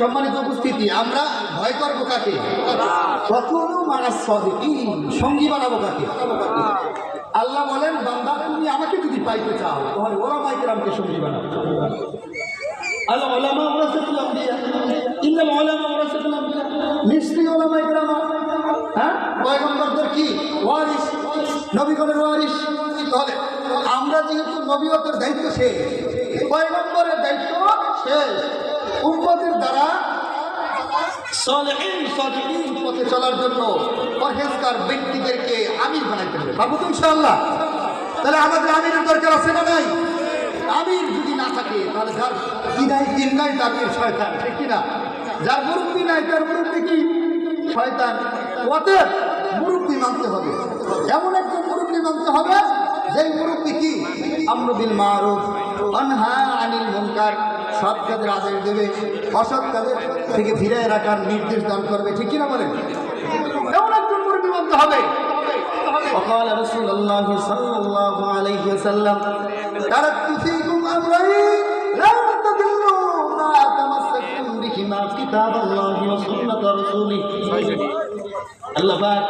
সম্মানিত উপস্থিতি, আমরা ভয় করব কাকে? কখনো মারাস সদিকি সঙ্গী বানাবো কাকে? আল্লাহ বলেন, বান্দা, তুমি আমাকে যদি পাইতে চাও, তাহলে ওরা মাইকেরামকে সঙ্গী বানাবো আল্লাহ ওলামা ওরাসাতুল আম্বিয়া, ইন্নাল ওলামা ওরাসাতুল আম্বিয়া, নিশ্চয়ই ওলামা ইকরাম। হ্যাঁ? পয়গম্বরদের কি? ওয়ারিস নবীগণের ওয়ারিস তাহলে আমরা যেহেতু নবীগতের দায়িত্ব শেষ, পয়গম্বরের দায়িত্ব শেষ। উম্মতের দ্বারা সলেহীন সদিকিন পথে চলার জন্য পরহেজগার ব্যক্তিদেরকে আমির বানাইতে হবে। বাবু তো ইনশাআল্লাহ? তাহলে আমাদের আমিরের দরকার আছে না নাই? আমির যদি না থাকে, তাহলে যার নাই দিন নাই তার শয়তান, ঠিক কিনা? যার মুরব্বী নাই, তার মুরব্বী কি? শয়তান। অতএব মুরব্বী মানতে হবে এমন একজন মুরব্বী মানতে হবে যেই মুরব্বী কি আমরুবিল মারুফ অনহা আনিল মুনকার সৎ কাজের আদেশ দেবে অসৎ কাজের থেকে ফিরে রাখার নির্দেশ দান করবে ঠিক কিনা বলেন এমন একজন মুরব্বী মানতে হবে وقال رسول الله صلى الله عليه وسلم تركت فيكم امرين لا تضلوا ما تمسكتم بهما كتاب الله وسنه رسوله আল্লাহ পাক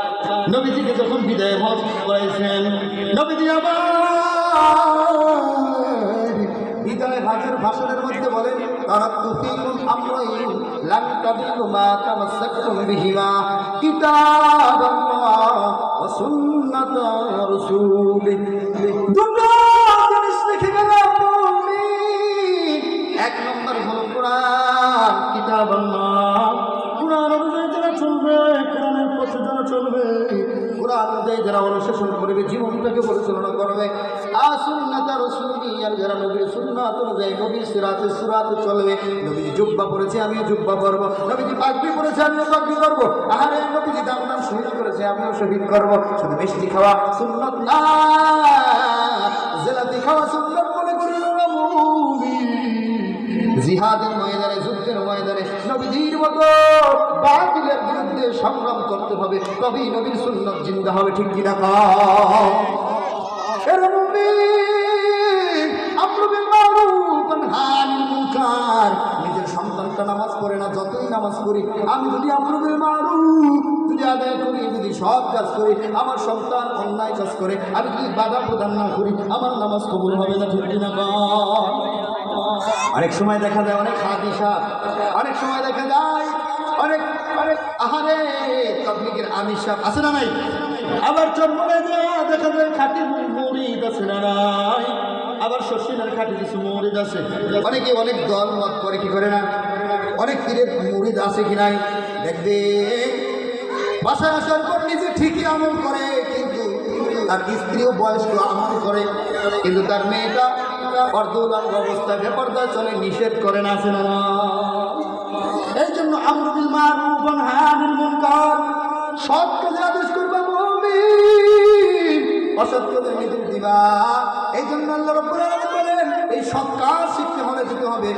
নবীজিকে যখন বিদায় হজ করাইছেন, নবীজি আবার বিদায় ভাষের ভাষণের মধ্যে বলেন, তারা তুফিকুম আমরাইন লাম তাদিলু মা তামাসসাকতুম বিহিমা কিতাবাল্লাহ ওয়া সুন্নাত রাসূলিহ সিরাতে, সুরাতে চলবে। নবীজি জুব্বা পড়েছে, আমিও জুব্বা করব নবীজি পাগড়ি পড়েছে, আমিও পাগড়ি করব আহারে, নবীজি দাম দাম শহীদ করেছে, আমিও শহীদ করব। শুধু মিষ্টি খাওয়া সুন্নত না, জেলাতি খাওয়া সুন্নত মনে করি জিহাদের ময়দানে, যুদ্ধের ময়দানে নবীজির মতো বাতিলের বিরুদ্ধে সংগ্রাম করতে হবে, তবেই নবীর সুন্নত জিন্দা হবে, ঠিক কিনা সন্তানটা নামাজ পড়ে না, যতই নামাজ পড়ি, আমি যদি আমরুবিল মারুফ, যদি আদায় করি, যদি সব কাজ করি, আমার সন্তান অন্যায় কাজ করে, আমি যদি বাধা প্রদান না করি, আমার নামাজ কবুল হবে না ঠিক কিনা কও? অনেক সময় দেখা যায়, অনেক হাদিসা, অনেক সময় দেখা যায়, অনেক অনেক, আহারে, তবলিগের সাহেব আছে না নাই? আবার দেওয়া দেখা যায় খাঁটি মরিদ আছে না নাই? আবার শশীনের খাঁটি কিছু মরিদ আছে। অনেকে অনেক দল মত করে, কি করে না? অনেক পীরের মরিদ আছে কি নাই? দেখবে। বাসায় আসার পর নিজে ঠিকই আমল করে, কিন্তু তার স্ত্রীও বয়স্ক, আমল করে। কিন্তু তার মেয়েটা অর্ধউলাঙ্গ অবস্থা বেপর্দায় চলে, নিষেধ করে না, আছে না এই জন্য আমরুবিল মারুফ ওয়া নাহা আনিল মুনকার। সৎ কাজে আদেশ করবা মুমিন, অসৎ কাজে দিবা। এই জন্য আল্লাহ রাব্বুল আলামিন এই সৎ কাজ শিখতে হলে যেতে হবে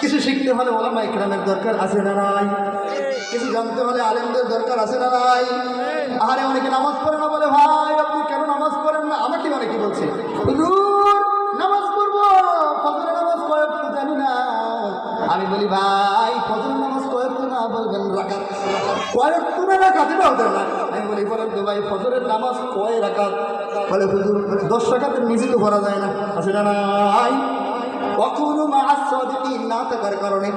কিছু শিখতে হলে ওলামা ইকরামের দরকার আছে না নাই? কিছু জানতে হলে আলেমদের দরকার আছে না নাই? আরে অনেকে নামাজ পড়ে না বলে ভাই আপনি কেন নামাজ পড়েন না? আমাকে অনেকে বলছে? নামাজ পড়ব ফজরের নামাজ তো জানি না। আমি বলি ভাই কয়েক তো না রাখাতে না। আমি বলি বলেন তো ভাই, ফজরের নামাজ কয় রাখাত বলে, হুজুর, দশ রাখাতের নিচে তো ভরা যায় না। না নাই কখনো না থাকার কারণে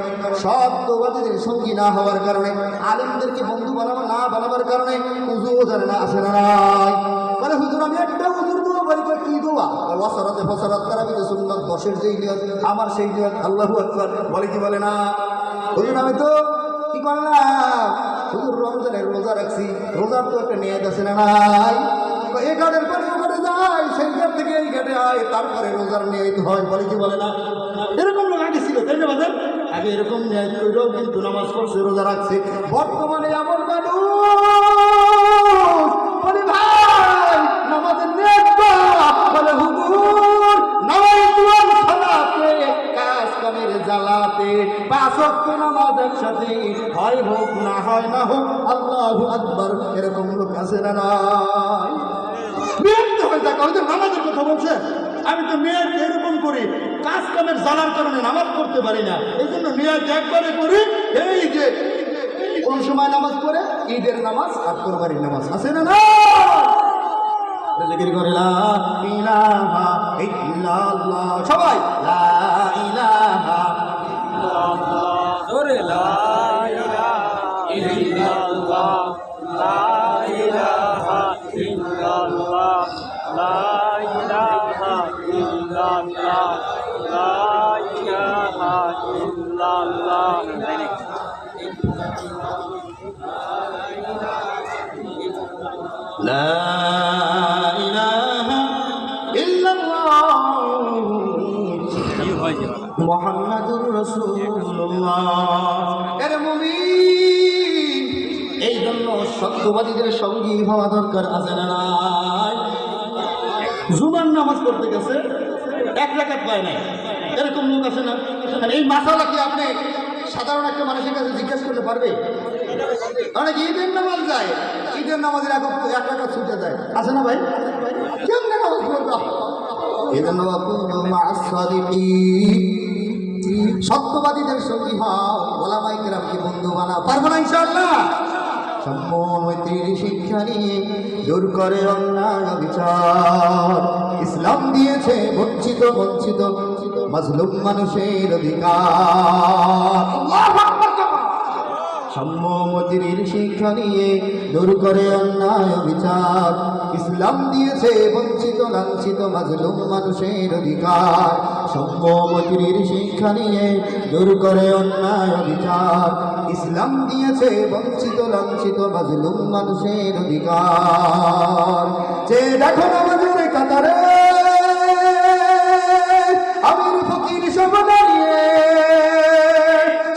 সত্যবাদীদের সঙ্গী না হওয়ার কারণে, আলিমদেরকে বন্ধু বানাবো না বানাবার কারণে উজুও জানে না। আসে না নাই বলে, হুজুর, আমি একটা হুজুর দোয়া বলি কি দোয়া? বসরাতে ফসরাত তারাবি তো সুন্নত, দশের যেই নিয়ত, আমার সেই নিয়ত, আল্লাহু আকবার। বলে, কি বলে না? হুজুর, আমি তো কি করলাম রোজার তো একটা নিয়ে আছে না নাই এই ঘাটের পরে ও ঘাটে যাই সেই ঘাট থেকে এই ঘাটে আয়, তারপরে রোজার নিয়ত হয়, বলে কি বলে না? এরকম লোক আগে ছিল, তাই না বাজার? আগে এরকম নিয়ে ওইটাও কিন্তু নামাজ পড়ছে, রোজা রাখছে। বর্তমানে এমন মানুষ, বলে ভাই, নামাজের বলে হুজুর জ্বালাতে, পাঁচ নামাজ একসাথে, হয় হোক না হয় না হোক আল্লাহু আকবার, এরকম লোক আছে না নাই? বিরক্ত হয়ে থাকে হয়তো নামাজের কথা বলছে, আমি তো মেয়েকে এরকম করি, কাজ কামের জানার কারণে নামাজ পড়তে পারি না। এই জন্য মেয়েকে একবারে করি, এই যে, কোন সময় নামাজ পড়ে? ঈদের নামাজ আর কোরবানির নামাজ আছে না না জিকির ইল্লাল্লাহ। সবাই, লা ইলাহা লা এই জন্য সত্যবাদীদের সঙ্গী হওয়া দরকার আছে না নাই? জুমার নামাজ পড়তে গেছে, এক রাকাত পায় নাই। এরকম লোক আছে না? এই মাসালা কি আপনি সাধারণ একটা মানুষের কাছে জিজ্ঞেস করতে পারবে? অনেক ঈদের নামাজ যায়, ঈদের নামাজের এক এক রাকাত ছুটে যায়। আছে না ভাই? কেমন নামাজ পড়বা? এই জন্য সত্যবাদীদের সঙ্গী হও ওলামাই কেরামকে বন্ধু বানা? পারব না ইনশাআল্লাহ? সম্মতির শিক্ষা নিয়ে করে অন্যায় বিচার। ইসলাম দিয়েছে বঞ্চিত বঞ্চিত, মজলুম মানুষের অধিকার। আকবার কাবা। শিক্ষা নিয়ে দূর করে অন্যায় বিচার। ইসলাম দিয়েছে বঞ্চিত, লাঞ্ছিত, মাজলুম মানুষের অধিকার। সম্মতির শিক্ষা নিয়ে দূর করে অন্যায় বিচার। ইসলাম দিয়েছে বঞ্চিত, লাঞ্ছিত, মাজলুম মানুষের অধিকার। যে দেখো আমাদের কাতারে আমির ফকির সব দাঁড়িয়ে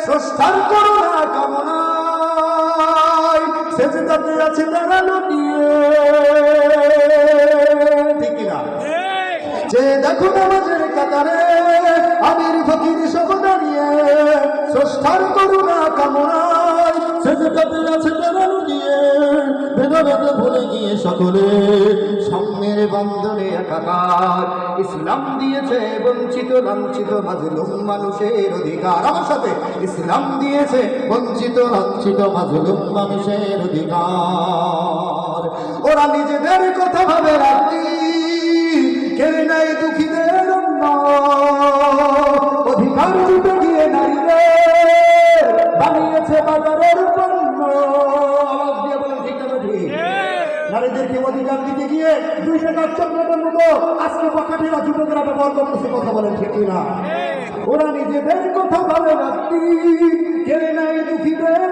স্রষ্টার করুণা সেজদাতে আছে তারা লুটিয়ে ঠিক না যে দেখো নামাজের কাতারে, আমির ফকির সব দাঁড়িয়ে, স্রষ্টার করুণা কামনায় সেজদাতে আছে তারা লুটিয়ে ভেদাভেদ ভুলে গিয়ে সকলে সাম্যের বন্ধনে একাকার। ইসলাম দিয়েছে বঞ্চিত, লাঞ্ছিত, মাজলুম মানুষের অধিকার। আমার সাথে ইসলাম দিয়েছে বঞ্চিত, লাঞ্ছিত, মাজলুম মানুষের অধিকার। ওরা নিজেদের কথা ভাবে রাখি কে নাই দুঃখীদের অন্য ওরা নিজেদের কথা ভাবে রাখতি কেড়ে নাই দুঃখীদের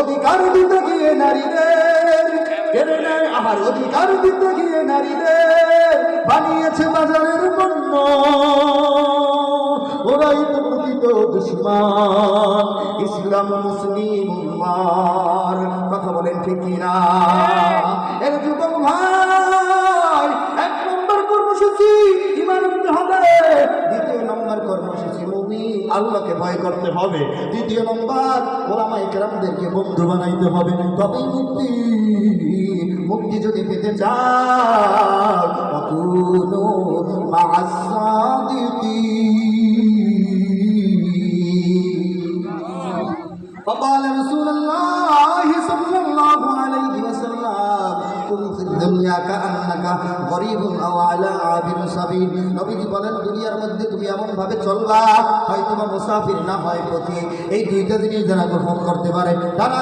অধিকার দিতে গিয়ে নারীদের। কেড়ে নেয় আহার অধিকার দিতে গিয়ে নারীদের। বানিয়েছে বাজারের পণ্য। ওরাই তো প্রকৃত দুশ্মন, ইসলাম মুসলিম উম্মার। কথা বলেন ঠিক না এর যুবক ভাই, এক নম্বর কর্মসূচি ইমান হবে। দ্বিতীয় নম্বর কর্মসূচি মুমি আল্লাহকে ভয় করতে হবে। তৃতীয় নম্বর ওলামাই কেরামদেরকে বন্ধু বানাইতে হবে। তবেই মুক্তি মুক্তি যদি পেতে চাও তকুনু فقال رسول الله صلى الله عليه وسلم كن في الدنيا كأنك غريب أو على عابر سبيل নবীজি বলেন দুনিয়ার মধ্যে তুমি এমন ভাবে চলবা হয়তো বা মুসাফির না হয় পথি এই দুইটা জিনিস যারা গ্রহণ করতে পারে তারা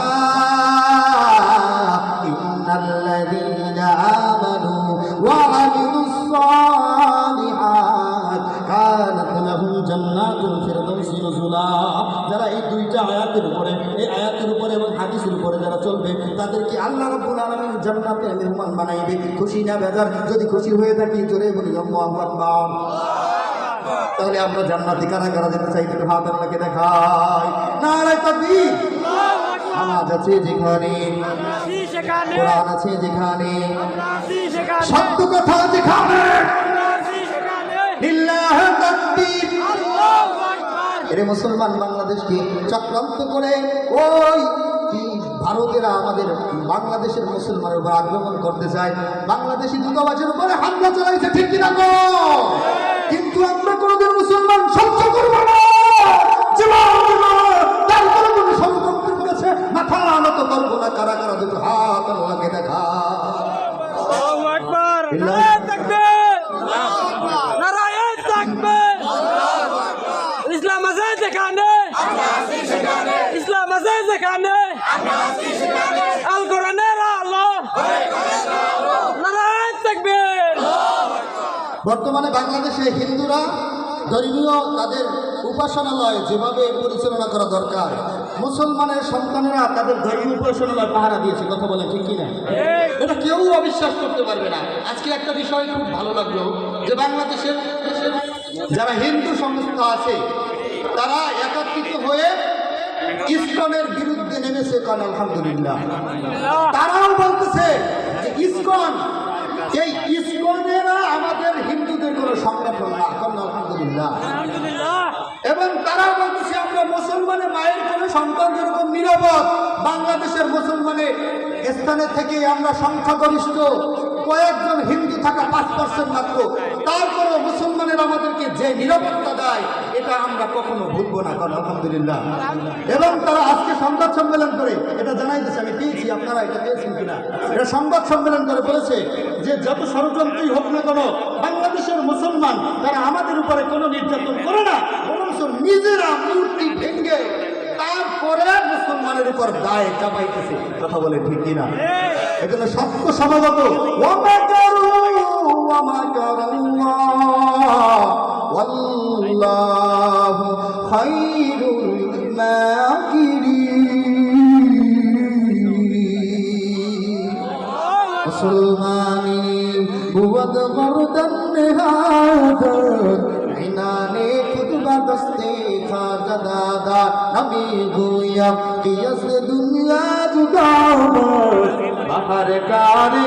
ইন্নাল্লাযীনা আমানু ওয়া আমিলুস সালিহাত কানাত লাহুম জান্নাতুল ফিরদাউসি নুজুলা দুইটা আয়াতের উপরে এই আয়াতের উপরে এবং হাদিসের উপরে যারা চলবে তাদেরকে আল্লাহ রাব্বুল আলামিন জান্নাতের মেহমান বানাইবে। খুশি না বেজার? যদি খুশি হয়ে থাকি জোরে বলি আকবার। তাহলে আমরা জান্নাতি কারা কারা যেতে চাই একটু হাত আপনাকে দেখাই। নারায় তাকবীর। নামাজ আছে যেখানে। কোরআন আছে যেখানে। সত্য কথা যেখানে। লিল্লাহ তাকবীর। এরে মুসলমান বাংলাদেশকে চক্রান্ত করে ওই ভারতেরা আমাদের বাংলাদেশের মুসলমানের উপর আক্রমণ করতে চায়। বাংলাদেশি দূতাবাসের উপরে হামলা চালাইছে ঠিক কিনা গো? কিন্তু আমরা কোনোদিন মুসলমান সহ্য করব না। মাথা করব কারা কারা দুটো হাত আল্লাহকে দেখা আল্লাহু আকবার নারায়ে তাকবীর নারায়ে তাকবীর ইসলাম আছে যেখানে ইসলাম আল কোরআনের বর্তমানে বাংলাদেশে হিন্দুরা ধর্মীয় তাদের উপাসনালয় যেভাবে পরিচালনা করা দরকার, মুসলমানের সন্তানেরা তাদের ধর্মীয় উপাসনালয় পাহারা দিয়েছে, কথা বলে ঠিক কিনা? এটা কেউ অবিশ্বাস করতে পারবে না। আজকে একটা বিষয় খুব ভালো লাগল যে বাংলাদেশের যারা হিন্দু সংস্থা আছে, তারা একত্রিত হয়ে ইসকনের বিরুদ্ধে নেমেছে কান আলহামদুলিল্লাহ। তারাও বলতেছে যে ইসকন এই ইসকনেরা আমাদের হিন্দুদের কোনো সংগঠন না কান আলহামদুলিল্লাহ। এবং তারা বলতেছে আমরা মুসলমানের মায়ের কোনো সন্তান যেরকম নিরাপদ বাংলাদেশের মুসলমানের স্থানে থেকে আমরা সংখ্যাগরিষ্ঠ কয়েকজন হিন্দু থাকা পাঁচ পার্সেন্ট মাত্র। তারপরেও মুসলমানের আমাদেরকে যে নিরাপত্তা দেয়, এটা আমরা কখনো ভুলবো না, কারণ আলহামদুলিল্লাহ। এবং তারা আজকে সংবাদ সম্মেলন করে, এটা জানাই দিচ্ছে আমি পেয়েছি, আপনারা এটা পেয়েছেন কিনা? এটা সংবাদ সম্মেলন করে বলেছে যে যত ষড়যন্ত্রই হোক না কেন, বাংলাদেশের মুসলমান, তারা আমাদের উপরে কোনো নির্যাতন করে না, বরঞ্চ নিজেরা মূর্তি ভেঙ্গে তারপরে মুসলমানের উপর দায় চাপাইতেছে। কথা বলে ঠিক কিনা? এজন্য সত্য স্বভাবত ওয়ামা কারু ওয়ামা কারাল্লাহ ওয়াল্লাহু খায়রুল মাকিরিন মুসলমানি বুবদ মরদন নেহাদর ইনানে খুতবা দস্তে খাজা দাদা নবী গুয়া কিয়স দুনিয়া জুদামর বাহার কারে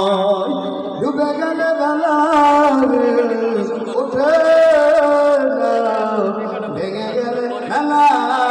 গেলে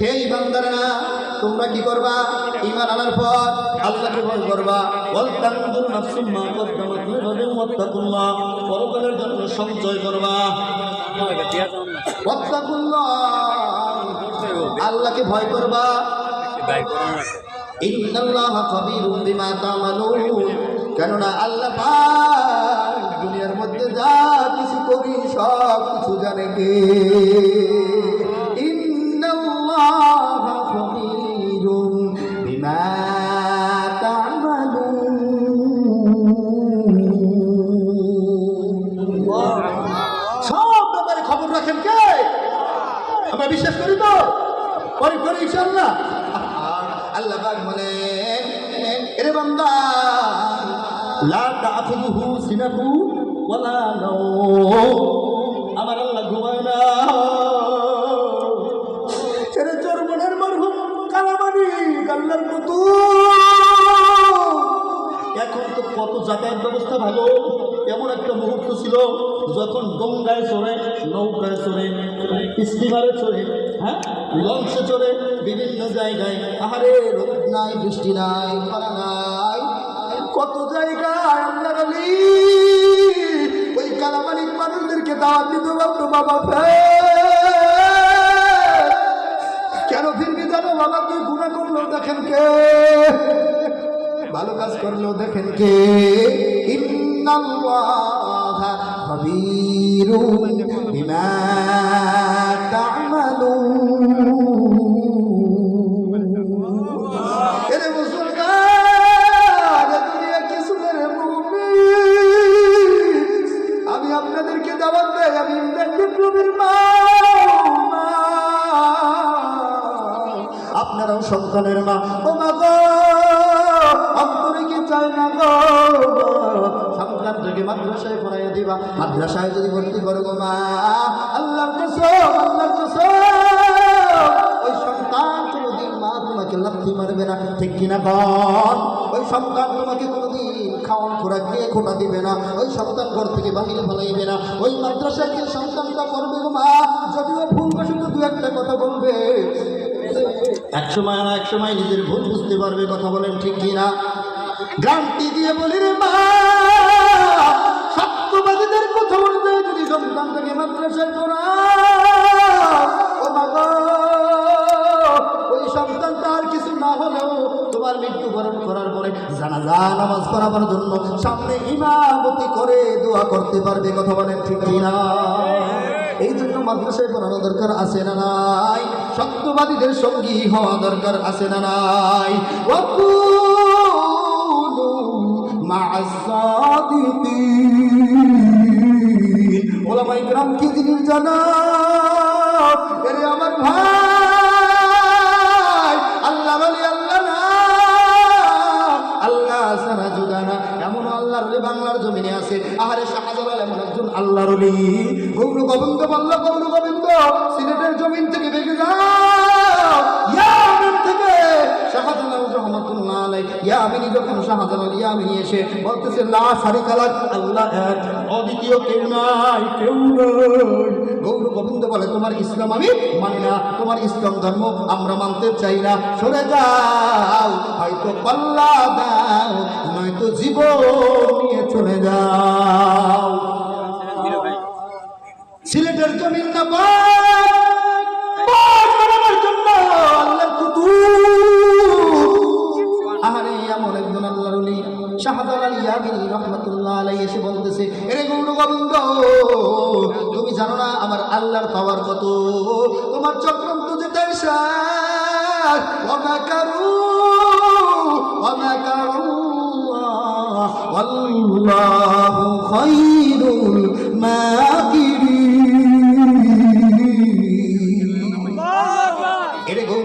হে ইমানদারেরা, তোমরা কি করবা? ইমান আনার পর আল্লাহকে ভয় করবা। ওয়াল তানজুর নাফসুম মা কদ্দামাত লিগাদিন ওয়াত্তাকুল্লাহ। পরকালের জন্য সঞ্চয় করবা। ওয়াত্তাকুল্লাহ। আল্লাহকে ভয় করবা। ইন্নাল্লাহা খাবীরুম বিমা তা'মালুন। কেননা আল্লাহ পাক দুনিয়ার মধ্যে যা কিছু করি সব কিছু জানে কে। খাবীরুম বিমা তা'মালুন। সব ব্যাপারে খবর রাখেন কে? আমরা বিশ্বাস করি তো? করি করি ইনশাল্লাহ আল্লাহ পাক বলেন এরে বান্দা, লা তাখুযুহু সিনাতু ওয়ালা নাওম। কত যাতায়াত ব্যবস্থা ভালো। এমন একটা মুহূর্ত ছিল যখন গঙ্গায় চড়ে, নৌকায় চড়ে, স্টিমারে চড়ে হ্যাঁ? লঞ্চে চড়ে বিভিন্ন জায়গায়। আহারে, রোদ নাই, বৃষ্টি নাই, খরা নাই। কত জায়গায় আল্লাহ আলী ওই কালামানিক মানুষদেরকে দাওয়াত দিতে বাবা কেন ফিরবি জানো? বাবা তুই গুণা করল, দেখেন কে? ভালো কাজ করলেও দেখেন কে? আমি আপনাদেরকে দাওয়াত দেই, আমি ইমরান মা। আপনারাও সন্তানের মা। মাদ্রাসায় পড়াইয়া দিবা। মাদ্রাসায় যদি ভর্তি করো মা আল্লাহ কসম, আল্লাহর ওই সন্তান কোনোদিন মা তোমাকে লাথি মারবে না, ঠিক কিনা কন? ওই সন্তান তোমাকে কোনোদিন খাওয়ান খোরাক দিয়ে খোটা দিবে না, ওই সন্তান ঘর থেকে বাহিরে ফলাইবে না। ওই মাদ্রাসায় যে সন্তানটা করবে গো মা, যদিও ভুল বসে দু একটা কথা বলবে, এক সময় না এক সময় নিজের ভুল বুঝতে পারবে, কথা বলেন ঠিক কিনা? গ্রান্টি দিয়ে বলি রে মা কথা অনুযায়ী যদি সন্তানটাকে মাদ্রাসায় মা ওই সন্তানটা আর কিছু না হলেও তোমার মৃত্যুবরণ করার পরে জানাজা, নামাজ পড়াবার জন্য সামনে ইমামতি করে দোয়া করতে পারবে, কথা বলেন ঠিক কিনা? এই জন্য মাদ্রাসায় পড়ানো দরকার আছে না নাই? সত্যবাদীদের সঙ্গী হওয়া দরকার আছে না নাই? মা'আস সাদিকিন নাম কি জিনিস জানা? এরে আমার ভাই, আল্লাহ বলি, আল্লাহ না। আল্লাহ সারা জুদানা এমন আল্লাহর রলি বাংলার জমিনে আছে। আহারে শাহজালাল এমন একজন আল্লাহর রলি। গৌর গোবিন্দ বল্ল, গৌর গোবিন্দ, সিলেটের জমিন থেকে বেগে যাও। থেকে। শাহজালাল রহমতুল্লাহ আলাই ইয়ামিনী যখন শাহজালাল ইয়ামিনী এসে বলতেছে, লা সারিকালাক আল্লাহ এক। অদ্বিতীয় কেউ নাই কেউ নাই। গৌর গোবিন্দ বলে, তোমার ইসলাম আমি মানি না, তোমার ইসলাম ধর্ম আমরা মানতে চাই না। সরে যাও, হয়তো পাল্লা দাও, নয়তো জীব নিয়ে চলে যাও। সিলেটের জমিন না এসে বলতেছে তুমি জানো না আমার আল্লাহর পাওয়ার কত? তোমার চক্রান্ত যে তেরসাদ অমাকারু অমাকারু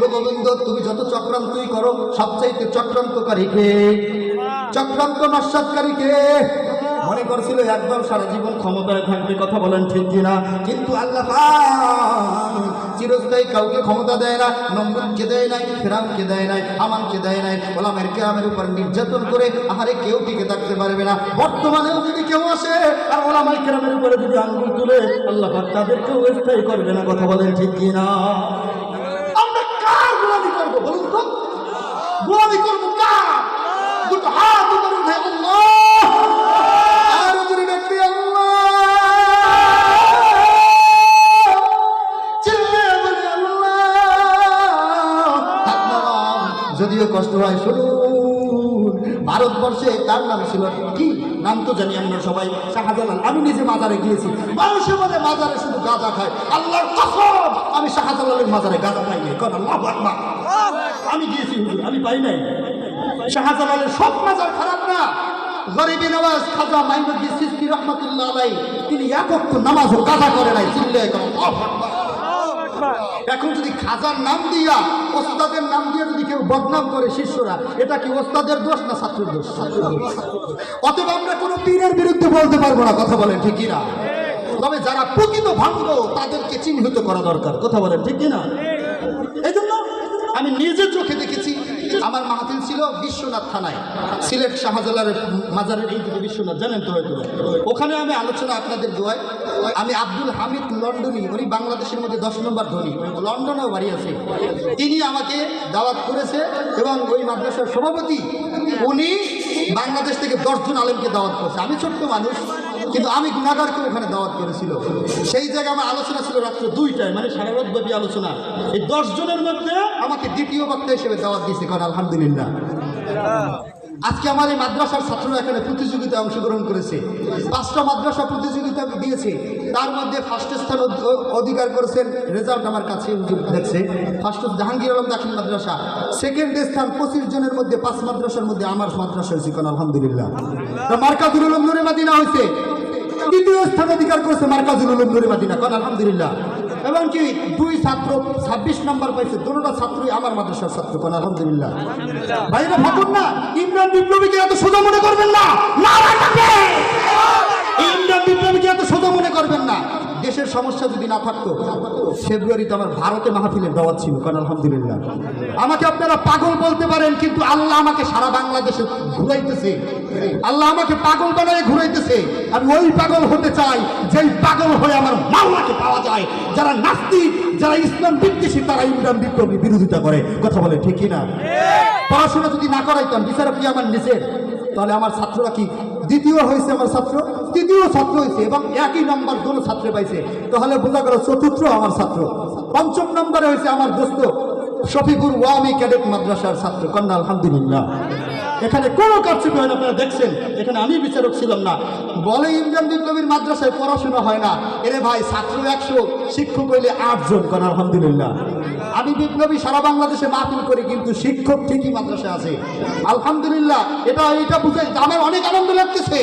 গোবিন্দ তুমি যত চক্রান্তই করো সবচাইতে চক্রান্তকারী চক্রান্ত নস্বাতকারীকে মনে করছিল একদম সারা জীবন ক্ষমতায় থাকবে, কথা বলেন ঠিক কিনা? কিন্তু আল্লাহ চিরস্থায়ী কাউকে ক্ষমতা দেয় না, নমরুদকে দেয় নাই, ফেরাউনকে দেয় নাই আমানকে দেয় নাই ওলামের কেরামের উপর নির্যাতন করে আহারে কেউ টিকে থাকতে পারবে না। বর্তমানেও যদি কেউ আসে আর ওলামাই কেরামের উপরে যদি আঙ্গুল তুলে, আল্লাহ তাদেরকেও স্থায়ী করবে না, কথা বলেন ঠিক কিনা? আমরা কার গোলামি করব বলুন তো? গোলামি করব কার? দুটো হাত উপরে উঠে আল্লাহ! আর উপরে ডাকবি, আল্লাহ! চিল্লিয়ে বলি, আল্লাহ। যদিও কষ্ট হয়, শুনুন। ভারতবর্ষে তার নাম ছিল কি? নাম তো জানি আমরা সবাই, শাহজালাল। আমি নিজে মাজারে গিয়েছি। মানুষের মধ্যে মাজারে শুধু গাঁজা খায়। আল্লাহর কসম, আমি শাহজালালের মাজারে গাঁজা খাই নাই কারণ আল্লাহু আমি গিয়েছি আমি পাই নাই। শাহজালালের সব মাজার খারাপ না। গরিবী নওয়াজ খাজা মাইনুদ্দিন সিস্তি রহমতুল্লাহ আলাই তিনি একক নামাজ ও গাঁজা করে নাই চিল্লে এখন যদি খাজার নাম দিয়া, ওস্তাদের নাম দিয়ে যদি কেউ বদনাম করে শিষ্যরা, এটা কি ওস্তাদের দোষ না ছাত্রের দোষ? অতএব আমরা কোনো পীরের বিরুদ্ধে বলতে পারব না, কথা বলেন ঠিক না তবে যারা প্রকৃত ভাঙ্গ, তাদেরকে চিহ্নিত করা দরকার, কথা বলেন ঠিক না এই জন্য আমি নিজের চোখে দেখেছি আমার মাহফিল ছিল বিশ্বনাথ থানায়, সিলেট শাহজালালের মাজারের এই দিকে বিশ্বনাথ, জানেন তো হয়তো। ওখানে আমি আলোচনা আপনাদের দোয়ায়, আমি আব্দুল হামিদ লন্ডনী, উনি বাংলাদেশের মধ্যে দশ নম্বর ধনী, লন্ডনেও বাড়ি আছে। তিনি আমাকে দাওয়াত করেছে এবং ওই মাদ্রাসার সভাপতি, উনি বাংলাদেশ থেকে দশজন আলেমকে দাওয়াত করেছে। আমি ছোট্ট মানুষ কিন্তু আমি গুণাগারকে ওখানে দাওয়াত করেছিল। সেই জায়গায় আমার আলোচনা ছিল রাত্র দুইটায় মানে সারা রাত ব্যাপী আলোচনা। এই দশ জনের মধ্যে আমাকে দ্বিতীয় বক্তা হিসেবে দাওয়াত দিয়েছে, কারণ আলহামদুলিল্লাহ। আজকে আমার এই মাদ্রাসার ছাত্ররা এখানে প্রতিযোগিতায় অংশগ্রহণ করেছে। পাঁচটা মাদ্রাসা প্রতিযোগিতা দিয়েছে। তার মধ্যে ফার্স্ট স্থান অধিকার করেছেন রেজাল্ট আমার কাছে দেখছে। ফার্স্ট জাহাঙ্গীর আলম দাখিল মাদ্রাসা। সেকেন্ড স্থান পঁচিশ জনের মধ্যে পাঁচ মাদ্রাসার মধ্যে আমার মাদ্রাসা হয়েছে, কারণ আলহামদুলিল্লাহ। মার্কাজুল উলুম নুরে মাদিনা হয়েছে। তৃতীয় স্থান অধিকার করেছে মার্কাজুল উলুম নুরিমাদিনা কারণ আলহামদুলিল্লাহ এমনকি কি দুই ছাত্র ছাব্বিশ নম্বর পাইছে দুটা ছাত্রই আমার মাদ্রাসার ছাত্র কারণ আলহামদুলিল্লাহ ভাইরা ভাবুন না ইমরান বিপ্লবীকে এত সোজা মনে করবেন না! ইমরান বিপ্লবীকে এত সোজা মনে করবেন না দেশের সমস্যা যদি না থাকতো ফেব্রুয়ারিতে আমার ভারতে মাহফিলের দাওয়াত ছিল কারণ আলহামদুলিল্লাহ। আমাকে আপনারা পাগল বলতে পারেন কিন্তু আল্লাহ আমাকে সারা বাংলাদেশে ঘুরাইতেছে। আল্লাহ আমাকে পাগল বানায় ঘুরাইতেছে। আমি ওই পাগল হতে চাই যেই পাগল হয়ে আমার মাওলাকে পাওয়া যায়। যারা নাস্তিক যারা ইসলাম বিদ্বেষী তারা ইমরান বিপ্লবী বিরোধিতা করে। কথা বলে ঠিকই না পড়াশোনা যদি না করাইতাম বিচারক কি আমার নিচের তাহলে আমার ছাত্ররা কি দ্বিতীয় হয়েছে আমার ছাত্র, তৃতীয় ছাত্র হয়েছে এবং একই নম্বর দুটো ছাত্র পাইছে। তাহলে বোঝা গেল চতুর্থ আমার ছাত্র। পঞ্চম নম্বরে হয়েছে আমার দোস্ত শফিকুর ওয়ামি ক্যাডেট মাদ্রাসার ছাত্র। কন্যা, আলহামদুলিল্লাহ। এখানে কোনো কারচুপি হয় না, আপনারা দেখছেন। এখানে আমি বিচারক ছিলাম না। বলে ইমরান বিপ্লবীর মাদ্রাসায় পড়াশোনা হয় না। এরে ভাই, ছাত্র একশো, শিক্ষক হইলে আটজন কন, আলহামদুলিল্লাহ। আমি বিপ্লবী সারা বাংলাদেশে মাহফিল করি, কিন্তু শিক্ষক ঠিকই মাদ্রাসায় আছে। আলহামদুলিল্লাহ, এটা এটা বুঝে আমার অনেক আনন্দ লাগতেছে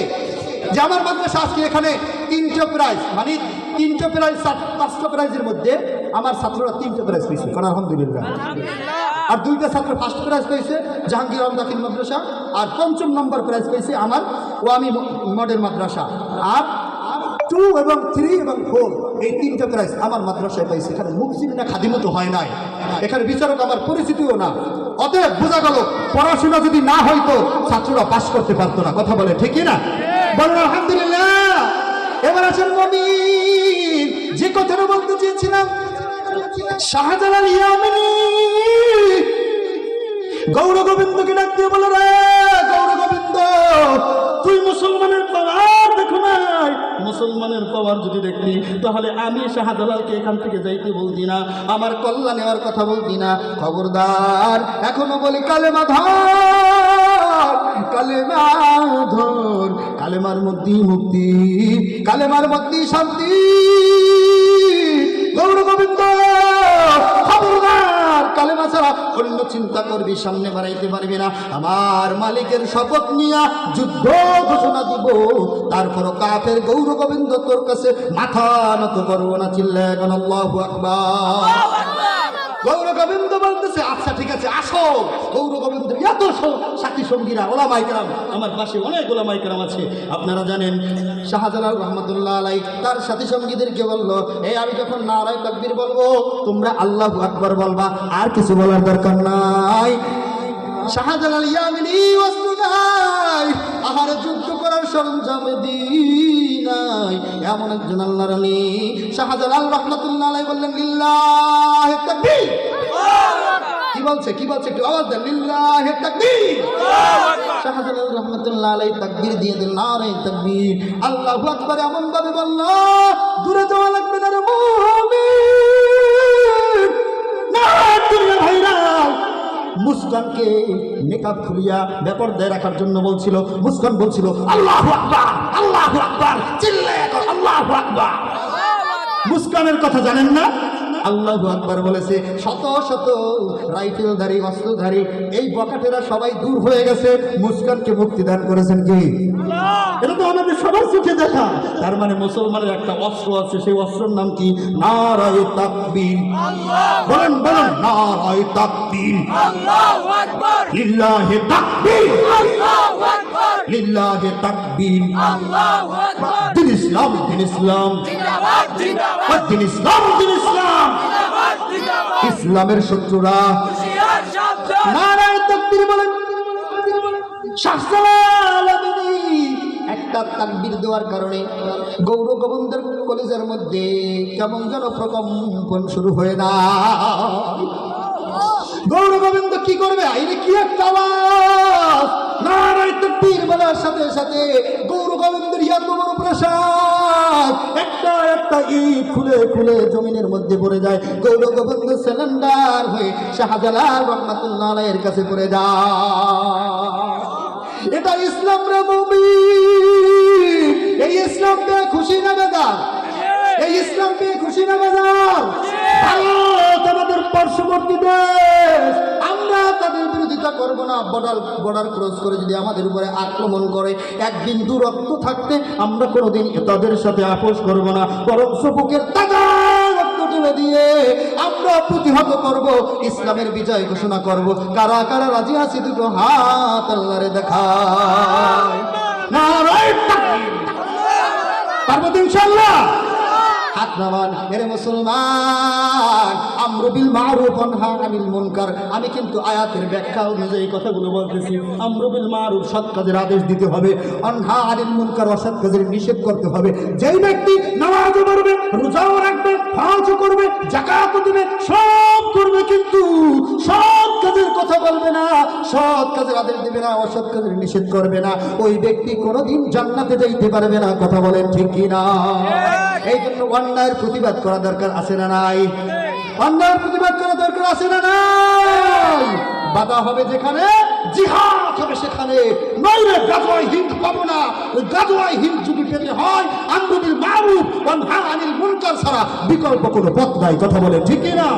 যে আমার মাদ্রাসা আজকে এখানে তিনটে প্রাইজ মানে তিনটে প্রাইজ পাঁচটা প্রাইজের মধ্যে আমার ছাত্ররা তিনটে প্রাইজ পেয়েছে। কারণ আলহামদুলিল্লাহ। আর দুইটা ছাত্র ফার্স্ট প্রাইজ পেয়েছে, জাহাঙ্গীর আলম দাখিল মাদ্রাসা, আর পঞ্চম নম্বর প্রাইজ পেয়েছে আমার ওয়ামি মডেল মাদ্রাসা। আর টু এবং থ্রি এবং ফোর এই তিনটা প্রাইজ আমার মাদ্রাসায় পাইছে এখানে মুখসিনা খাদিমতো হয় নাই। এখানে বিচারক আমার পরিচিতিও না। অতএব বোঝা গেল, পড়াশোনা যদি না হইতো, ছাত্ররা পাশ করতে পারতো না। কথা বলে ঠিকই না বলেন, আলহামদুলিল্লাহ। এবার আছেন মমিন। যে কথাটা বলতে চেয়েছিলাম, শাহজালাল ইয়ামিনী। গৌর গোবিন্দকে ডাক দিয়ে বলো রে, গৌর গোবিন্দ, তুই মুসলমানের পাওয়ার দেখো নাই। মুসলমানের পাওয়ার যদি তাহলে আমি শাহজালালকে এখান থেকে যাইতে বলতি না, আমার কল্যাণ নেওয়ার কথা বলতি না। খবরদার, এখনও বলি কালেমা ধর কালেমা ধর, কালেমার মধ্যেই মুক্তি, কালেমার মধ্যেই শান্তি। গৌর গোবিন্দ অন্য চিন্তা করবি, সামনে বাড়াইতে পারবি না। আমার মালিকের শপথ নিয়া যুদ্ধ ঘোষণা দিব। তারপর কাফের গৌর গোবিন্দ তোর কাছে মাথা নত করব না চিল্লা গণ আল্লাহু আকবার। গৌর গোবিন্দ বলতেছে আচ্ছা ঠিক আছে, আসো। গৌর গোবিন্দ, এত সাথী সঙ্গীরা ওলা মাইকেরাম আমার পাশে অনেক ওলা মাইকেরাম আছে। আপনারা জানেন, শাহজালাল রহমতুল্লাহ আলাই তার সাথী সঙ্গীদেরকে বলল এই আমি যখন নারায় তাকবীর বলব, তোমরা আল্লাহ আকবর বলবা, আর কিছু বলার দরকার নাই। শাহজালাল ইয়ামিনী অস্ত্র নাই আহার যুদ্ধ করার সরঞ্জাম নাই। এমন একজন আল্লাহ রানী শাহজালাল রহমতুল্লাহ আলাই বললেন লিল্লাহ তাকবীর। কি বলছে? কি বলছে? একটু আওয়াজ দেন। লিল্লাহ তাকবীর। শাহজালাল রহমতুল্লাহ আলাই তাকবীর দিয়ে দিল নারে তাকবীর। আল্লাহু আকবার এমন ভাবে বলল দূরে যাওয়া লাগবে না রে মুস্কানকে মেকআপ খুলিয়া ব্যাপার দেয় রাখার জন্য বলছিল মুস্কান বলছিল আল্লাহ আকবার আল্লাহ আকবার চিল্লে আল্লাহ আকবার। মুস্কানের কথা জানেন না? আল্লাহ আকবার বলেছে শত শত রাইফেলধারী অস্ত্রধারী এই বকাটেরা সবাই দূর হয়ে গেছে। মুস্কানকে মুক্তি দান করেছেন কি? এটা তো আমাদের সবার চোখে দেখা। তার মানে মুসলমানের একটা অস্ত্র আছে সেই অস্ত্রের নাম কি? নারায় তাকবীর। বলেন বলেন নারায় তাকবীর। লিল্লাহে তাকবীর। লিল্লাহে তাকবীর। দিন ইসলাম দিন ইসলাম। দিন ইসলাম দিন ইসলামের শত্রুরা। হুশিয়ার নারায় তাকবীর বলেন। একটা তাকবীর দেওয়ার কারণে গৌর গোবিন্দের কলেজের মধ্যে কেমন যেন প্রকম্পন শুরু হয়ে না গৌর গোবিন্দ কি করবে? আইনে কি একটা আওয়াজ? নারায় তাকবীর বলার সাথে সাথে গৌর গোবিন্দের প্রসাদ একটা একটা ইট খুলে খুলে জমিনের মধ্যে পড়ে যায়। গৌর গোবিন্দ সিলিন্ডার হয়ে শাহজালাল রহমাতুল্লাহ কাছে পড়ে যায়। এটা ইসলাম রে এই ইসলাম পেয়ে খুশি না বেদার এই ইসলাম পেয়ে খুশি না বেদার ভারত আমাদের পার্শ্ববর্তী দেশ। আমরা তাদের বিরোধিতা করব না। বর্ডার বর্ডার ক্রস করে যদি আমাদের উপরে আক্রমণ করে এক বিন্দু রক্ত থাকতে আমরা কোনোদিন তাদের সাথে আপোষ করব না। বরং বুকের তাজা তুলে দিয়ে আমরা প্রতিহত করব, ইসলামের ঘোষণা করব। কারা কারা রাজি দুটো হাত আল্লাহরে দেখায়? নারায়ণ তাকবীর। পারব ইনশাল্লাহ হাত নামান এরে মুসলমান আমরুবিল মারুফ আনিল মুনকার। আমি কিন্তু আয়াতের ব্যাখ্যা অনুযায়ী কথাগুলো বলতেছি। আমরুবিল মারুফ সৎ কাজের আদেশ দিতে হবে অনহা আনিল মুনকার অসৎ কাজের নিষেধ করতে হবে। যেই ব্যক্তি নামাজও রোজাও রাখবে করবে জাকাতও দিবে সব করবে কিন্তু সৎ কাজের কথা বলবে না সৎ কাজের আদেশ দিবে না অসৎ কাজের নিষেধ করবে না। ওই ব্যক্তি কোনোদিন জান্নাতে যাইতে পারবে না কথা বলেন ঠিক কি না এই জন্য অন্যায়ের প্রতিবাদ করা দরকার আছে না নাই? অন্যায়ের প্রতিবাদ করা দরকার আছে না নাই? বাধা হবে যেখানে, জিহাদ হবে সেখানে। নইলে গাজওয়াই হিন্দ পাবো না। ওই গাজওয়াই হিন্দ যদি পেতে হয় আন্দোলনের মারুফ আনিল মুনকার ছাড়া বিকল্প কোনো পথ নাই। কথা বলে না?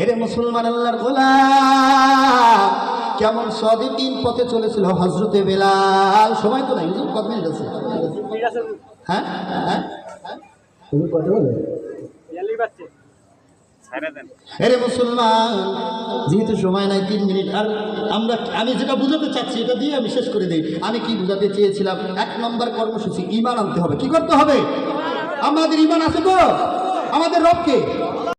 এরে মুসলমান আল্লাহর গোলাম কেমন সদিকিন পথে চলেছিল হজরতে বেলাল? সময় তো নাই কত মিনিট আছে? হ্যাঁ? হ্যাঁ? কত বলে এরে মুসলমান যেহেতু সময় নাই তিন মিনিট আর আমরা আমি যেটা বুঝাতে চাচ্ছি এটা দিয়ে আমি শেষ করে দিই। আমি কি বুঝাতে চেয়েছিলাম? এক নম্বর কর্মসূচি ইমান আনতে হবে। কি করতে হবে? আমাদের ইমান আছে তো? আমাদের রবকে?